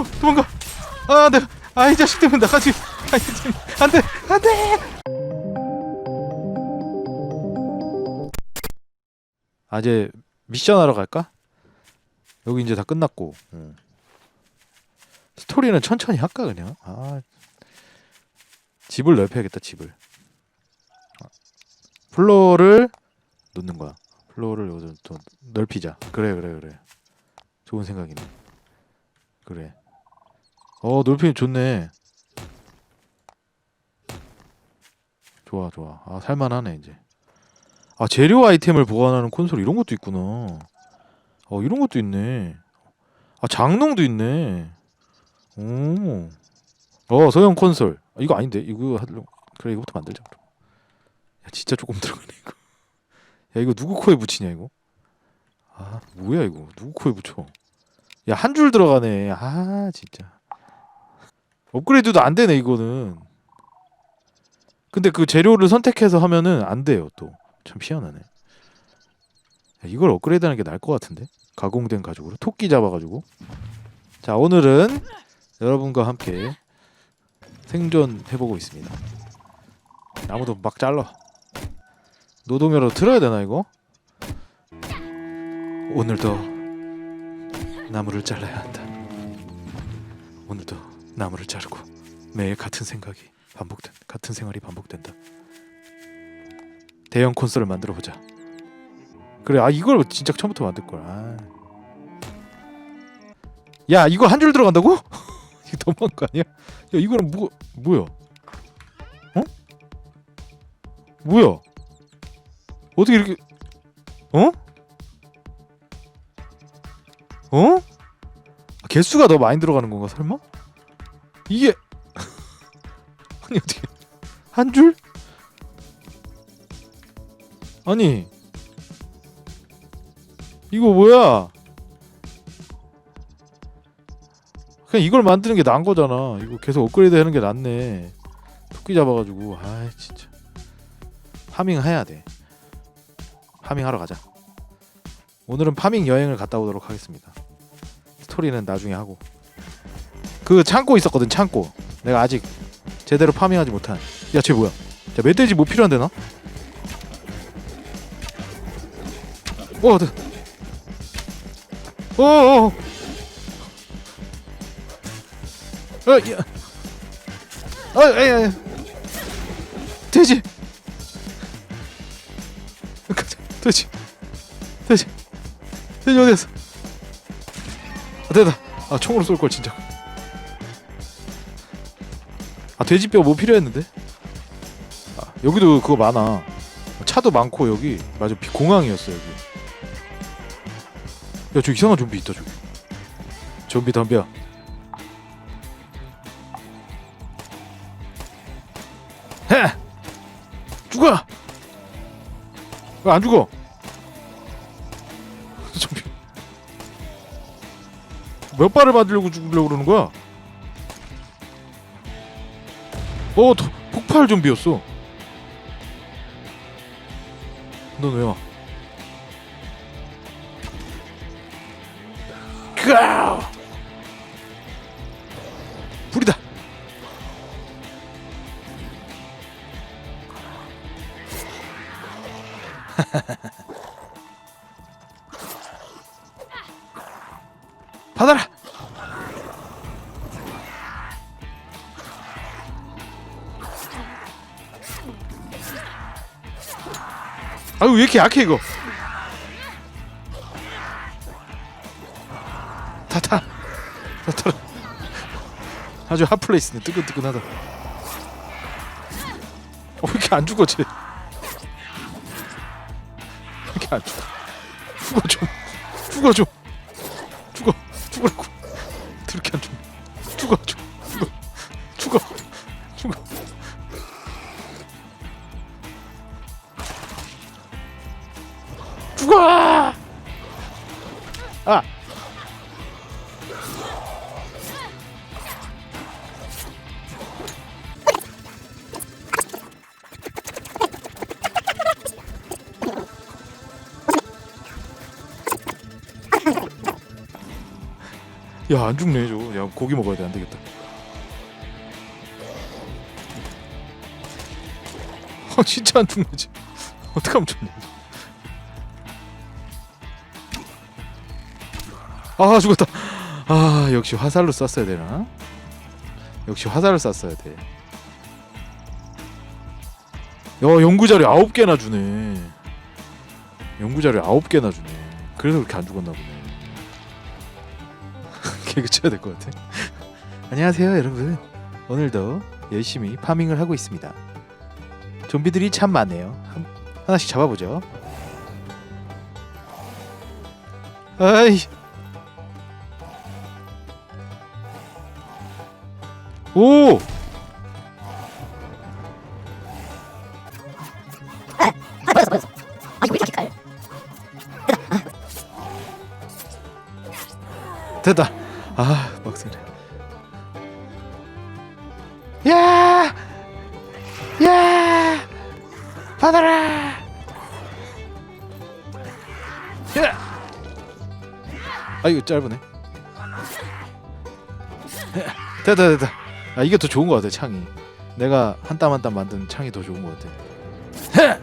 어 도망가. 아 안돼. 아이 자식 때문에 나가지. 참, 안돼. 안돼. 아 이제 미션 하러 갈까? 여기 이제 다 끝났고. 응. 스토리는 천천히 할까 그냥? 아 집을 넓혀야겠다 집을. 아, 플로어를 놓는 거야. 플로어를 또 넓히자. 그래 그래 그래. 좋은 생각이네. 그래 어 넓히면 좋네. 좋아 좋아. 아 살만하네 이제. 아 재료 아이템을 보관하는 콘솔 이런 것도 있구나. 어 이런 것도 있네. 아 장롱도 있네. 오어 소형 콘솔. 아, 이거 아닌데? 이거 하려 그래 이거부터 만들자 그럼. 야 진짜 조금 들어가네 이거. 야 이거 누구 코에 붙이냐 이거? 아 뭐야 이거. 누구 코에 붙여? 야 한 줄 들어가네. 아 진짜 업그레이드도 안 되네 이거는. 근데 그 재료를 선택해서 하면은 안 돼요 또. 참 희한하네. 야, 이걸 업그레이드하는 게 나을 것 같은데? 가공된 가죽으로? 토끼 잡아가지고? 자 오늘은 여러분과 함께 생존 해보고 있습니다. 나무도 막 잘라. 노동요로 틀어야 되나 이거? 오늘도 나무를 잘라야 한다. 오늘도 나무를 자르고 매일 같은 생각이 반복된 같은 생활이 반복된다 대형 콘솔을 만들어 보자 그래 아 이걸 진짜 처음부터 만들 걸 아. 야 이거 한 줄 들어간다고? 이거 너무한 거 아니야? 야 이거는 뭐 뭐야? 어? 뭐야? 어떻게 이렇게 어? 어? 아, 개수가 더 많이 들어가는 건가 설마? 이게 아니 어떻게 한 줄? 아니 이거 뭐야? 그냥 이걸 만드는 게 나은 거잖아. 이거 계속 업그레이드 하는 게 낫네. 토끼 잡아가지고 아 진짜 파밍 해야 돼. 파밍 하러 가자. 오늘은 파밍 여행을 갔다 오도록 하겠습니다. 스토리는 나중에 하고. 그 창고 있었거든 창고. 내가 아직 제대로 파밍하지 못한. 야 쟤 뭐야? 자 멧돼지 뭐 필요한데 나? 어, 네. 어, 어. 어, 야. 어, 에, 에. 돼지. 돼지. 돼지. 돼지 어디 갔어? 아, 됐다. 아, 총으로 쏠 걸 진짜. 돼지뼈 뭐 필요했는데? 아, 여기도 그거 많아. 차도 많고 여기 맞아 비- 공항이었어 여기. 야, 저 이상한 좀비 있다 저기. 좀비 덤벼. 해! 죽어! 왜 안 죽어? 좀비. 몇 발을 맞으려고 죽으려고 그러는 거야? 어, 도, 폭발 좀비였어. 넌 왜 와? 가 아유 왜 이렇게 약해 이거? 다타 다타 아주 핫플레이스네 뜨끈뜨끈하다 어, 왜 이렇게 안 죽어 쟤? 왜 이렇게 안 죽어? 죽어 좀 죽어 아 야 안 죽네 저거. 야 고기 먹어야 돼 안 되겠다. 어 진짜 안 죽네 지 어떡하면 좋냐. 아 죽었다. 아 역시 화살로 쐈어야 되나? 역시 화살을 쐈어야 돼. 야 연구자료 아홉 개나 주네. 연구자료 아홉 개나 주네. 그래서 그렇게 안 죽었나 보네. 개그 쳐야 될 것 같아. 안녕하세요 여러분. 오늘도 열심히 파밍을 하고 있습니다. 좀비들이 참 많네요. 한, 하나씩 잡아보죠. 아이. 오! 보였어 보였어 아 이거 왜 이렇게 깔 됐다. 아 빡세네. 야! 야! 받아라! 야! 아 이거 짧으네. 됐다 됐다. 아 이게 더 좋은 것 같아 창이. 내가 한 땀 한 땀 만든 창이 더 좋은 것 같아.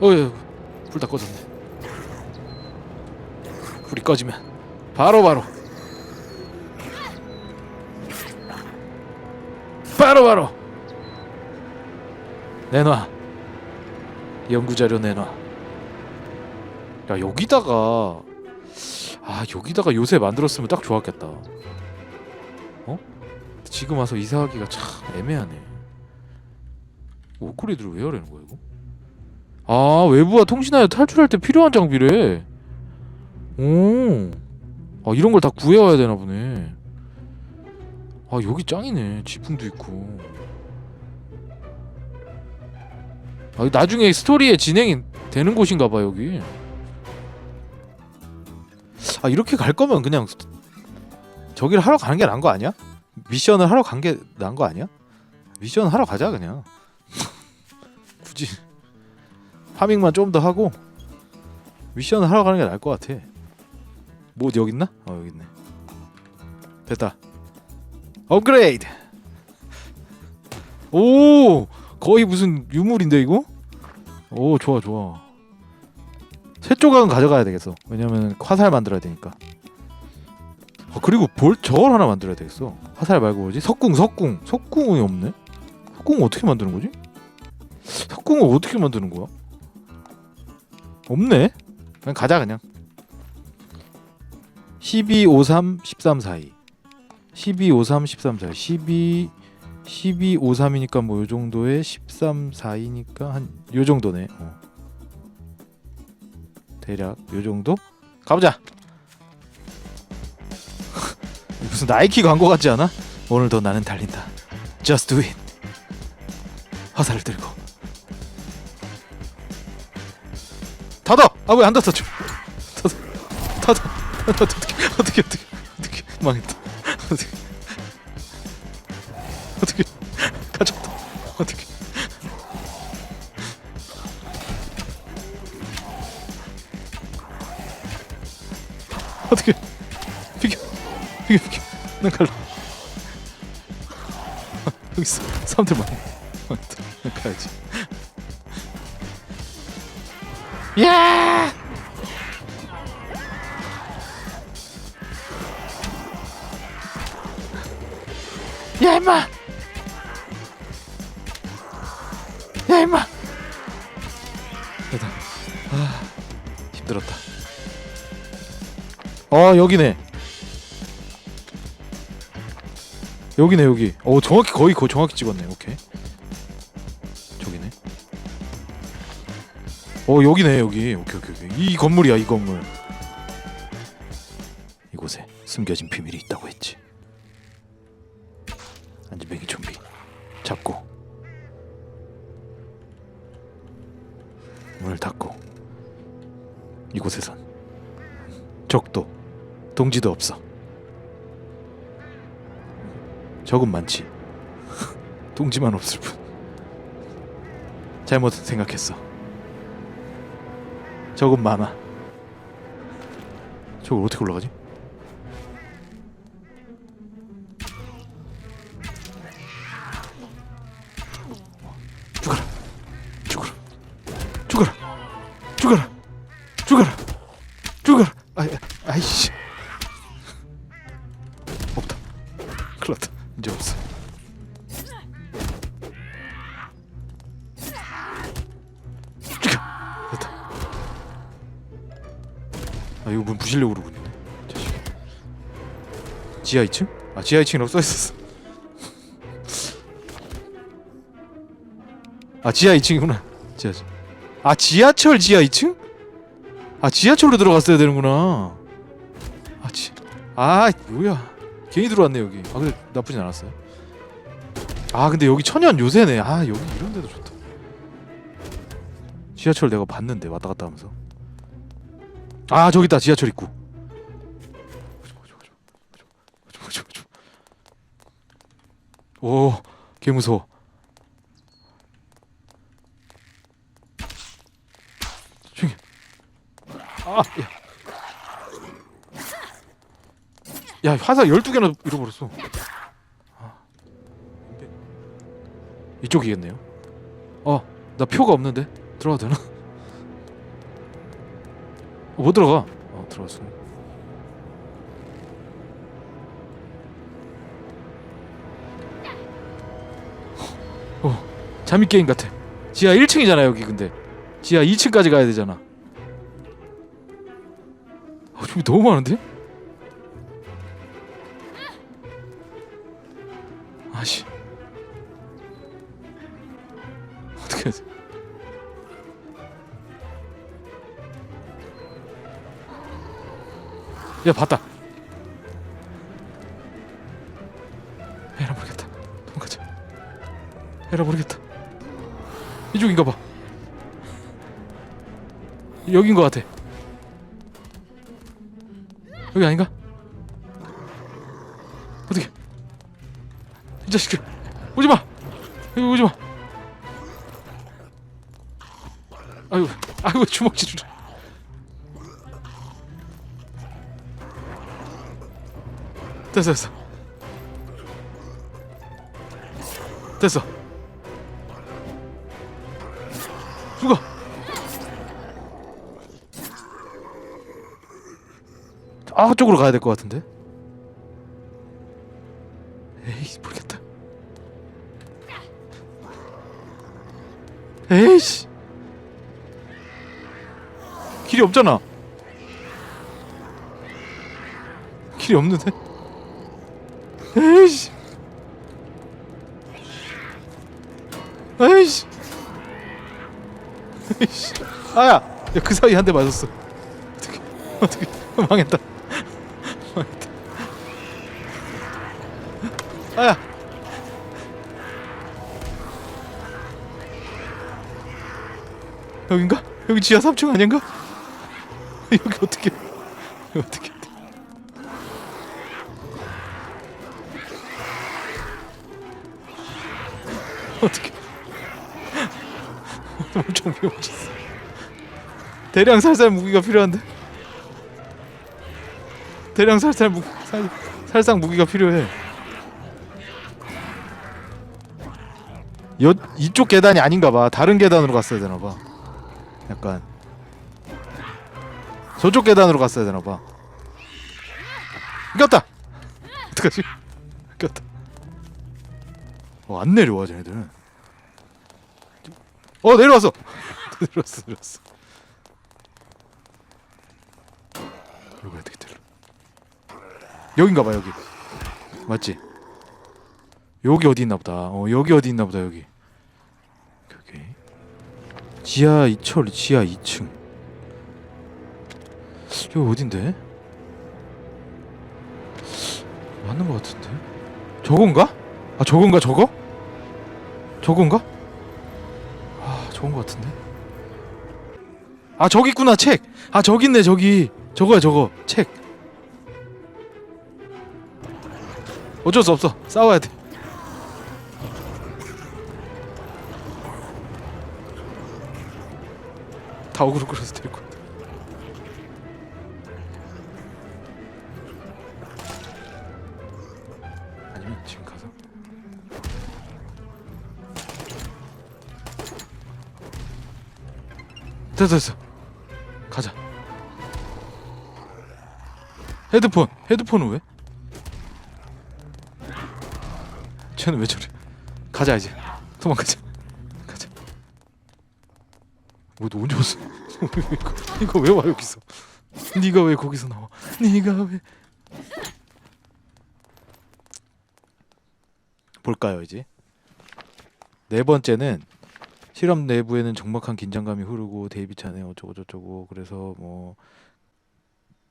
어휴 불다 꺼졌네. 불이 꺼지면 바로 바로. 바로 바로. 내놔. 연구 자료 내놔. 야 여기다가 아 여기다가 요새 만들었으면 딱 좋았겠다. 어 지금 와서 이사하기가 참 애매하네 옷걸이들을 왜 하려는 거야 이거 아 외부와 통신하여 탈출할 때 필요한 장비래 오. 아 이런 걸 다 구해와야 되나 보네. 아 여기 짱이네. 지붕도 있고. 아 나중에 스토리의 진행이 되는 곳인가 봐 여기. 아 이렇게 갈 거면 그냥 저기를 하러 가는 게 나은 거 아니야? 미션을 하러 간게 나은 거 아니야? 미션 하러 가자 그냥. 굳이 파밍만 좀 더 하고 미션을 하러 가는 게 나을 것 같아. 뭐 여기 있나? 어 여기 있네. 됐다. 업그레이드. 오 거의 무슨 유물인데 이거? 오 좋아 좋아. 새 조각은 가져가야 되겠어. 왜냐면 화살 만들어야 되니까. 아, 그리고 볼 저걸 하나 만들어야 되겠어. 화살 말고 뭐지? 석궁 석궁 석궁이 없네. 석궁 어떻게 만드는 거지? 석궁을 어떻게 만드는 거야? 없네. 그냥 가자 그냥. 12, 53, 13 사이. 12, 53, 13 사이. 12, 12, 53이니까 뭐 요 정도에 13 사이니까 한 요 정도네. 어. 대략 요 정도? 가보자. 무슨 나이키 광고 같지 않아? 오늘도 나는 달린다. Just do it. 화살을 들고. 닫아. 아 왜 안 닫았죠? 닫아. 닫아. 어떻게 어떻게 어떻게 어떻게 망했다. 어떻게 어떻게 가졌다. 어떻게 어떻게 비켜 비켜 난 갈라. 아, 여기 사람들 많아. 난 가야지. 야! 야 임마! 야 임마! 됐다. 아 힘들었다. 어 여기네. 여기네 여기. 어 정확히 거의 거의 정확히 찍었네. 오케이. 저기네. 어 여기네 여기. 오케이 오케이 오케이. 이 건물이야 이 건물. 이곳에 숨겨진 비밀이 있다고 했지. 안지뱅이 좀비 잡고 문을 닫고 이곳에선 적도 동지도 없어 적은 많지. 동지만 없을 뿐. 잘못 생각했어. 적은 많아. 저걸 어떻게 올라가지? 죽어라. 죽어라. 죽어라. 죽어라. 죽어라. 지하 2층? 아 지하 2층이라고 써있었어. 아 지하 2층이구나. 지하 아 지하철 지하 2층? 아 지하철로 들어갔어야 되는구나. 아 지... 아 뭐야. 괜히 들어왔네 여기. 아 근데 나쁘진 않았어요. 아 근데 여기 천연 요새네. 아 여기 이런 데도 좋다. 지하철 내가 봤는데 왔다 갔다 하면서. 아 저기 있다. 지하철 입구 오 개 무서워 조용히 아, 야. 야, 화살 12개나 잃어버렸어. 아. 이쪽이겠네요. 어, 나 표가 없는데. 들어가도 되나? 어, 못 들어가. 어, 들어갔어. 잠입 게임 같아. 지하 1층이잖아, 여기 근데. 지하 2층까지 가야 되잖아. 아, 저기 너무 많은데? 아씨. 어떻게 해야 돼? 야, 봤다. 에라 모르겠다. 도망가자. 에라 모르겠다. 이쪽인가 봐. 여긴 것 같아. 여기 아닌가? 어떻게? 이 자식들 오지 마. 여기 오지 마. 아이고, 아이고 주먹질. 됐어, 됐어. 됐어. 아 쪽으로 가야 될 것 같은데. 에이 모르겠다. 에이씨. 길이 없잖아. 길이 없는데. 에이씨. 에이씨. 에이씨. 아야. 야 그 사이 한 대 맞았어. 어떻게 어떻게 망했다. 아야. 여긴가? 여기 지하 3층 아닌가? 여기 어떻게? 여기 어떻게? 어떻게? 엄청 위험해졌어. 대량 살살 무기가 필요한데. 대량 살살 무 살, 살상 무기가 필요해. 여 이쪽 계단이 아닌가 봐. 다른 계단으로 갔어야 되나 봐. 약간 저쪽 계단으로 갔어야 되나 봐. 이겼다. 어떡하지? 이겼다. 어, 안 내려와 쟤네들은. 어 내려왔어. 내려왔어 내려왔어. 이거 어떻게 들어? 여긴가 봐 여기. 맞지? 여기 어디 있나 보다. 어 여기 어디 있나 보다 여기. 여기. 지하 2철 지하 2층. 여기 어딘데? 맞는 것 같은데. 저건가? 아 저건가 저거? 저건가? 아 저건 것 같은데. 아 저기 있구나 책. 아 저기 있네 저기. 저거야 저거 책. 어쩔 수 없어 싸워야 돼. 다 어그로 끌어서 데리고 온다. 아니면 지금 가서 됐어 됐어 가자 헤드폰 헤드폰은 왜? 쟤는 왜 저래? 가자 이제. 도망가자. 가자. 뭐너 언제 왔어? 이거, 왜 와 여기서? 네가 왜 거기서 나와? 네가 왜? 볼까요 이제? 네 번째는 실험 내부에는 적막한 긴장감이 흐르고 데이비 찬에 어쩌고 저쩌고 그래서 뭐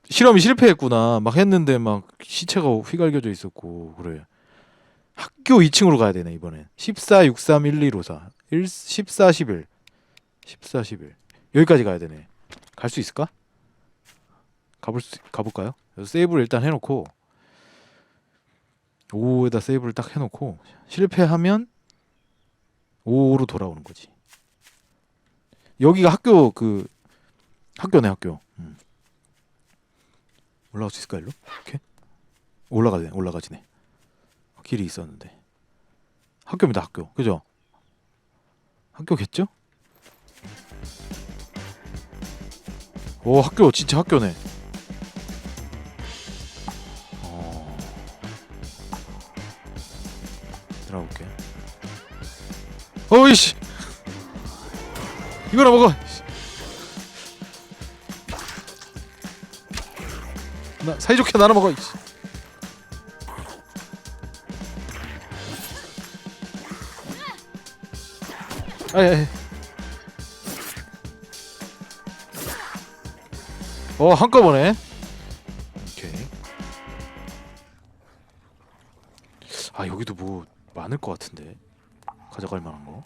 실험이 실패했구나 막 했는데 막 시체가 휘갈겨져 있었고 그래 학교 2층으로 가야 되네 이번엔 14 63 1254 1 14 11 14 11 여기까지 가야 되네 갈 수 있을까? 가볼 수 가볼까요? 세이브를 일단 해놓고 5에다 세이브를 딱 해놓고 실패하면 5로 돌아오는 거지. 여기가 학교 그 학교네 학교. 음. 올라갈 수 있을까 일로? 이렇게 올라가네 올라가지네. 어, 길이 있었는데 학교입니다 학교 그죠? 학교겠죠? 오 학교 진짜 학교네. 어. 들어볼게. 어이씨 이거나 먹어 나 사이좋게 나눠 먹어 이씨. 아이 아이 어 한꺼번에 오케이 아 여기도 뭐 많을 것 같은데 가져갈 만한 거.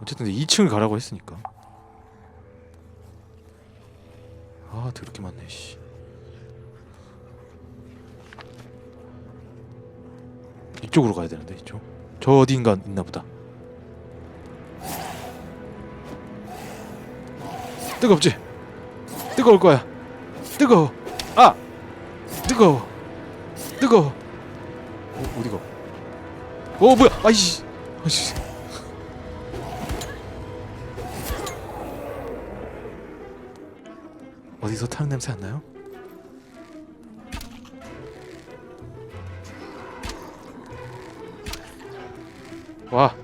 어쨌든 2층을 가라고 했으니까. 아, 더럽게 많네, 씨. 이쪽으로 가야 되는데, 이쪽. 저 어딘가 있나 보다. 뜨겁지? 뜨거울 거야. 뜨거워. 아! 뜨거워. 뜨거워. 어, 어디가? 어 뭐야 아이씨 아이씨 어디서 타는 냄새 안 나요? 와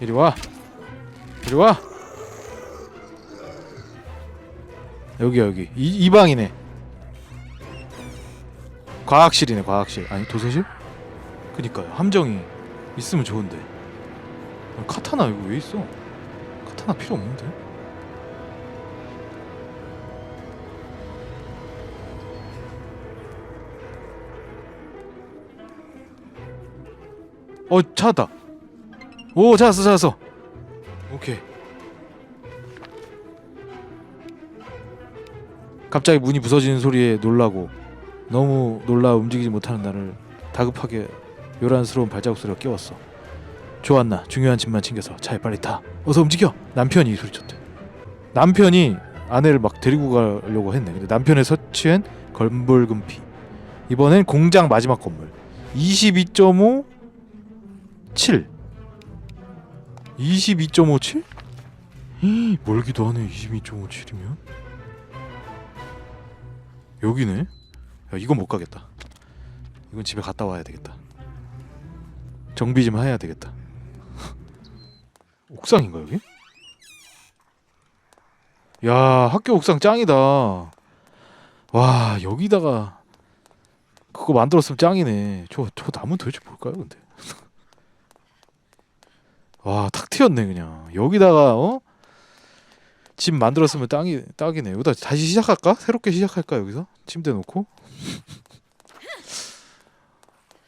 이리 와 이리 와 여기 여기. 이, 이 방이네. 과학실이네 과학실. 아니 도서실? 그니까요. 함정이 있으면 좋은데. 아, 카타나 이거 왜 있어? 카타나 필요 없는데? 어 찾았다. 오 찾았어 찾았어. 오케이 갑자기 문이 부서지는 소리에 놀라고 너무 놀라 움직이지 못하는 나를 다급하게 요란스러운 발자국 소리가 깨웠어. 좋았나? 중요한 짐만 챙겨서 차에 빨리 타. 어서 움직여. 남편이 소리쳤대. 남편이 아내를 막 데리고 가려고 했네. 근데 남편의 서치엔 걸물금피. 이번엔 공장 마지막 건물. 22.5 7. 22.57? 멀기도 하네. 22.57이면. 여기네. 야, 이건 못 가겠다. 이건 집에 갔다 와야 되겠다. 정비 좀 해야 되겠다. 옥상인가 여기? 야 학교 옥상 짱이다. 와 여기다가 그거 만들었으면 짱이네. 저 저 나무 도대체 뭘까요 근데? 와 탁 튀었네 그냥. 여기다가 어? 집 만들었으면 땅이 딱이네. 여기다 다시 시작할까? 새롭게 시작할까 여기서? 침대 놓고?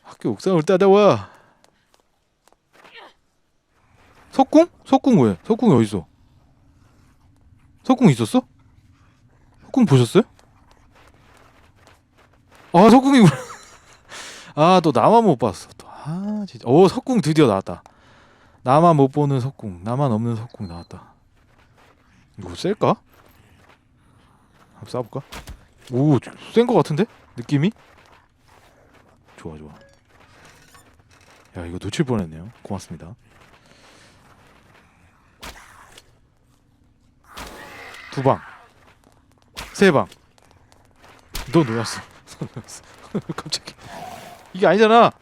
학교 옥상을 따다와. 석궁? 석궁 왜? 석궁이 어디 있어? 석궁 있었어? 석궁 보셨어요? 아 석궁이구나. 아또 나만 못 봤어. 또. 아 진짜. 오 석궁 드디어 나왔다. 나만 못 보는 석궁. 나만 없는 석궁 나왔다. 이거 셀까? 한번 쏴볼까? 오센거 같은데? 느낌이? 좋아 좋아 야 이거 놓칠 뻔했네요 고맙습니다 두 방, 세 방. 너 놀랐어. 갑자기 이게 아니잖아.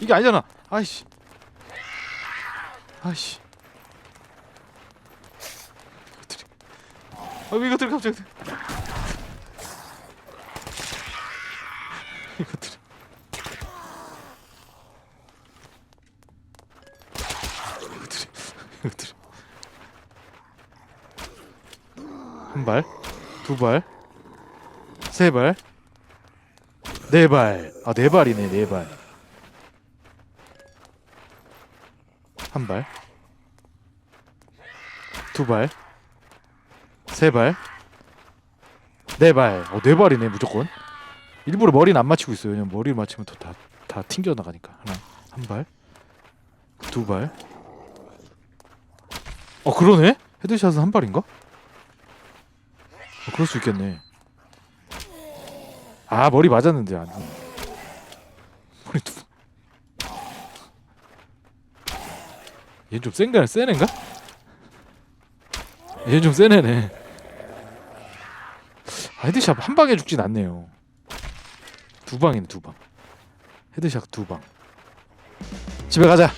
이게 아니잖아. 아이씨. 아이씨. 이것들이. 아, 왜 이것들 갑자기. 이것들이. 이것들이. 이것들이. 한 발, 두 발, 세 발, 네 발. 아, 네 발이네, 네 발. 한 발, 두 발, 세 발, 네 발. 어, 네 발이네 무조건. 일부러 머리는 안 맞추고 있어요. 왜냐면 머리를 맞추면 또 다 다 튕겨 나가니까. 하나, 한 발, 두 발. 어 그러네? 헤드샷은 한 발인가? 어, 그럴 수 있겠네. 아 머리 맞았는데 안. 머리 두. 얘는 좀 센가? 센 애인가? 얘는 좀센 애네. 아, 헤드샷 한 방에 죽진 않네요. 두 방이네 두 방. 헤드샷 두 방. 집에 가자.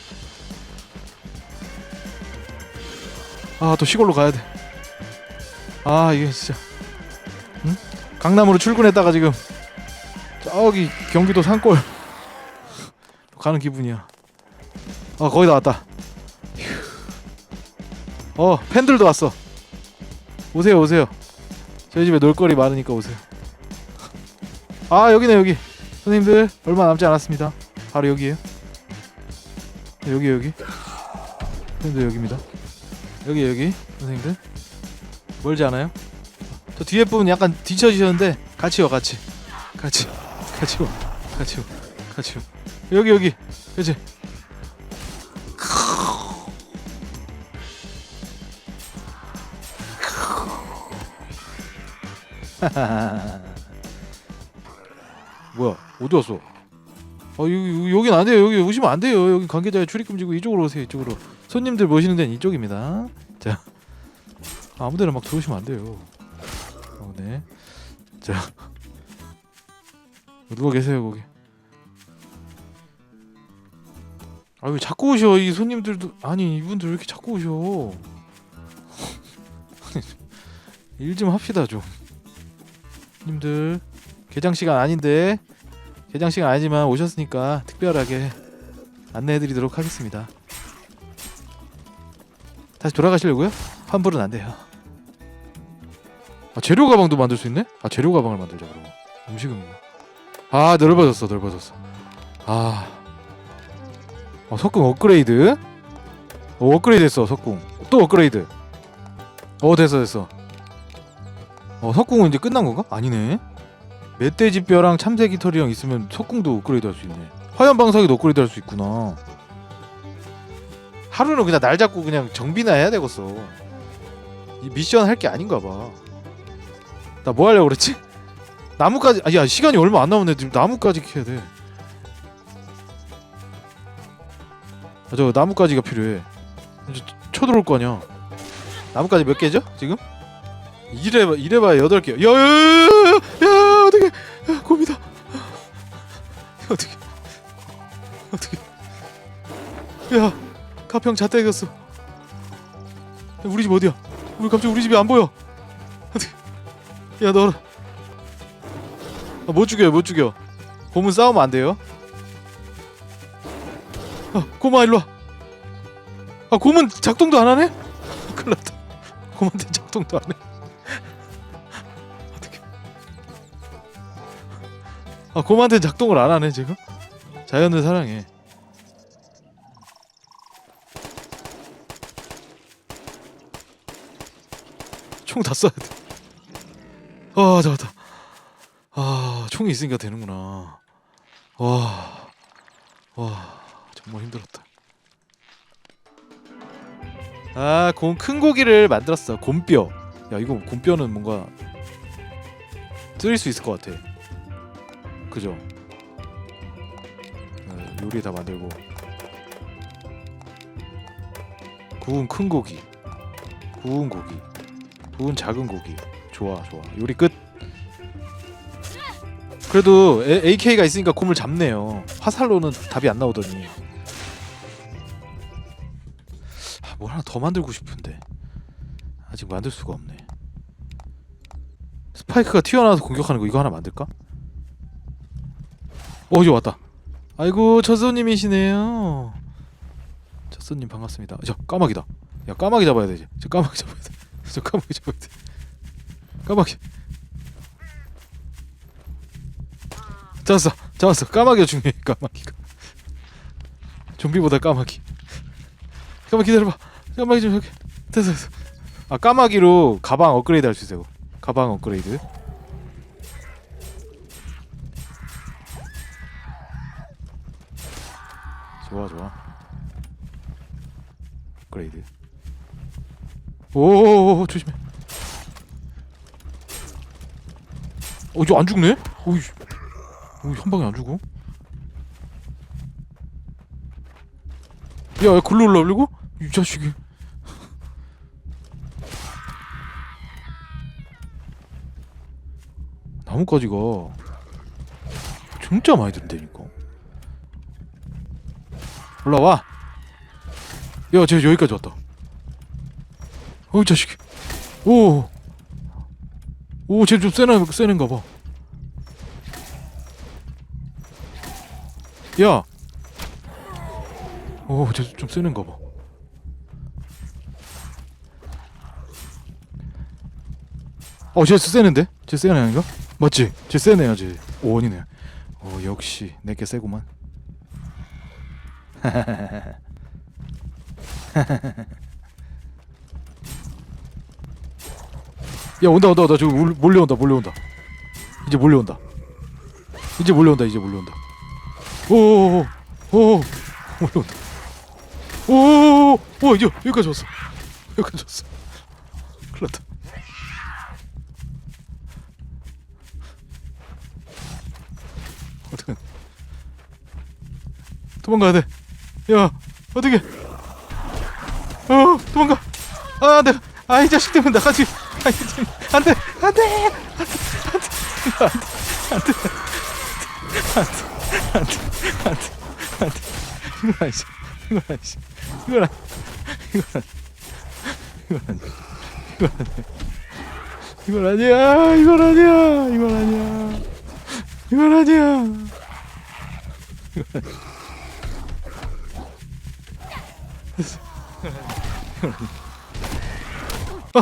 아 또 시골로 가야 돼. 아 이게 진짜. 응? 강남으로 출근했다가 지금 저기 경기도 산골 가는 기분이야. 아 거의 다 왔다. 휴. 어 팬들도 왔어. 오세요 오세요. 저희 집에 놀거리 많으니까 오세요. 아 여기네 여기 선생님들 얼마 남지 않았습니다. 바로 여기에요. 네, 여기 여기. 선생님들 여기입니다. 여기 여기 선생님들 멀지 않아요? 저 뒤에 부분 약간 뒤처지셨는데 같이 와 같이 같이 같이 와 같이 와 같이 와 여기 여기 그렇지 뭐야 어디 왔어? 어 여기 여긴 안 돼요. 여기 오시면 안 돼요. 여기 관계자 출입 금지고 이쪽으로 오세요 이쪽으로. 손님들 모시는 데는 이쪽입니다. 자 아무데나 막 들어오시면 안 돼요. 어, 네. 자 누가 계세요 거기? 아 왜 자꾸 오셔? 이 손님들도 아니 이분들 왜 이렇게 자꾸 오셔? 일 좀 합시다 좀 님들 개장 시간 아닌데 개장 시간 아니지만 오셨으니까 특별하게 안내해드리도록 하겠습니다. 다시 돌아가시려고요? 환불은 안 돼요. 아 재료 가방도 만들 수 있네? 아 재료 가방을 만들자 그러고 음식은 뭐. 아 넓어졌어 넓어졌어. 아 어, 석궁 업그레이드. 어, 업그레이드 됐어 석궁. 또 업그레이드. 어 됐어 됐어. 어 석궁은 이제 끝난 건가? 아니네. 멧돼지 뼈랑 참새기 털이랑 있으면 석궁도 업그레이드 할 수 있네. 화염 방사기도 업그레이드 할 수 있구나. 하루는 그냥 날 잡고 그냥 정비나 해야 되겠어. 이 미션 할 게 아닌가 봐. 나 뭐 하려고 그랬지? 나무까지 아, 야 시간이 얼마 안 남았네 지금 나무까지 캐야 돼. 아, 저 나무까지가 필요해. 이제 쳐들어올 거 아니야. 나무까지 몇 개죠 지금? 이래봐 이래봐야 여덟 개. 야야야야야 어떻게 야 곰이다. 야, 어떻게 어떻게 야 가평. 야, 우리 집 어디야? 우리 갑자기 우리 집이 안 보여. 야 너. 아, 못 죽여요 못 죽여. 곰은 싸우면 안 돼요. 아 곰아 일로 와. 아 곰은 작동도 안 하네? 큰일 났다. 곰한테 작동도 안 해. 아 곰한테 작동을 안 하네 지금? 자연을 사랑해. 총 다 쏴야 돼. 아 잡았다. 아 총이 있으니까 되는구나. 와, 와 정말 힘들었다. 아, 곰, 큰 고기를 만들었어. 곰뼈. 야, 이거 곰뼈는 뭔가 쓰일 수 있을 것 같아. 그죠? 어, 요리 다 만들고. 구운 큰 고기. 구운 고기. 구운 작은 고기. 좋아, 좋아. 요리 끝. 그래도 A, AK가 있으니까 곰을 잡네요. 화살로는 답이 안 나오더니. 아, 뭘 하나 더 만들고 싶은데 아직 만들 수가 없네. 스파이크가 튀어나와서 공격하는 거 이거 하나 만들까? 어 이제 왔다. 아이고 첫 손님이시네요. 첫 손님 반갑습니다. 저 까마귀다. 야 까마귀 잡아야 되지. 저 까마귀 잡아야 돼. 저 까마귀 잡아야 돼. 까마귀. 잡았어 잡았어 까마귀가 중요해 까마귀가 좀비보다 까마귀 까마귀 기다려봐 까마귀 좀 여기 됐어 됐어 아 까마귀로 가방 업그레이드 할 수 있어요 가방 업그레이드 좋아 좋아 업그레이드 오오오 조심해 어 이거 안 죽네? 오이 오, 한 방에 안 죽어? 야, 야 글로 올라오려고? 이 자식이. 나뭇가지가 진짜 많이 든다니까. 올라와. 야, 쟤 여기까지 왔다. 어, 이 자식. 오. 오, 쟤좀 세나 세는가 봐. 야. 오, 쟤좀 세는가 봐. 어, 쟤 세는데? 쟤 세네 아닌가? 맞지? 쟤 세네요, 쟤. 오 원이네. 어, 역시 내게 세구만. 야, 온다, 온다, 온다. 몰- 몰려온다, 몰려온다. 이제 몰려온다. 이제 몰려온다, 이제 몰려온다. 오오오 오 몰려온다 오오 오 이제 여기까지 왔어 여기까지 왔어 큰일 났다 어떡해 도망가야 돼야 어떻게 어 도망가 아 내가 아이 자식 때문에 나가지 아이 안돼 안돼 이건 아니지 이건 아니지 이건 아니 이건 아니 이건 아니 이건 아니 이건 아니야 이건 아니야 이건 아니야 이건 아니야 이건 아니 됐어 이건 아니 아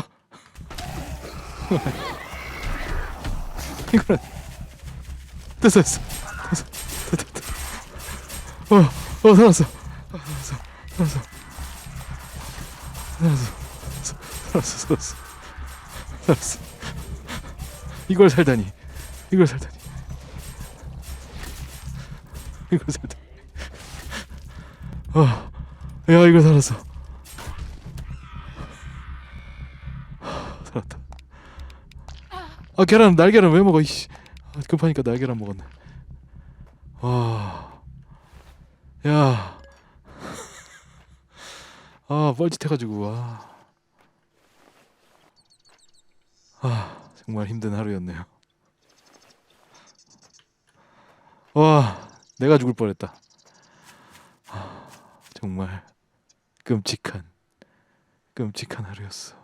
이건 아니 됐어 됐어 됐어 됐다 됐다 어, 어 살았어. 아, 살았어. 살았어. 살았어. 살았어. 살았어. 살았어. 이걸 살다니. 이걸 살다니. 이걸 살다니. 아, 야 이거 살았어. 하, 살았다. 아 계란 날계란 왜 먹어? 이씨. 아, 급하니까 날계란 먹었네. 와. 야. 아, 뻘짓해가지고, 와. 아, 정말 힘든 하루였네요. 와, 내가 죽을 뻔했다. 아, 정말 끔찍한, 끔찍한 하루였어.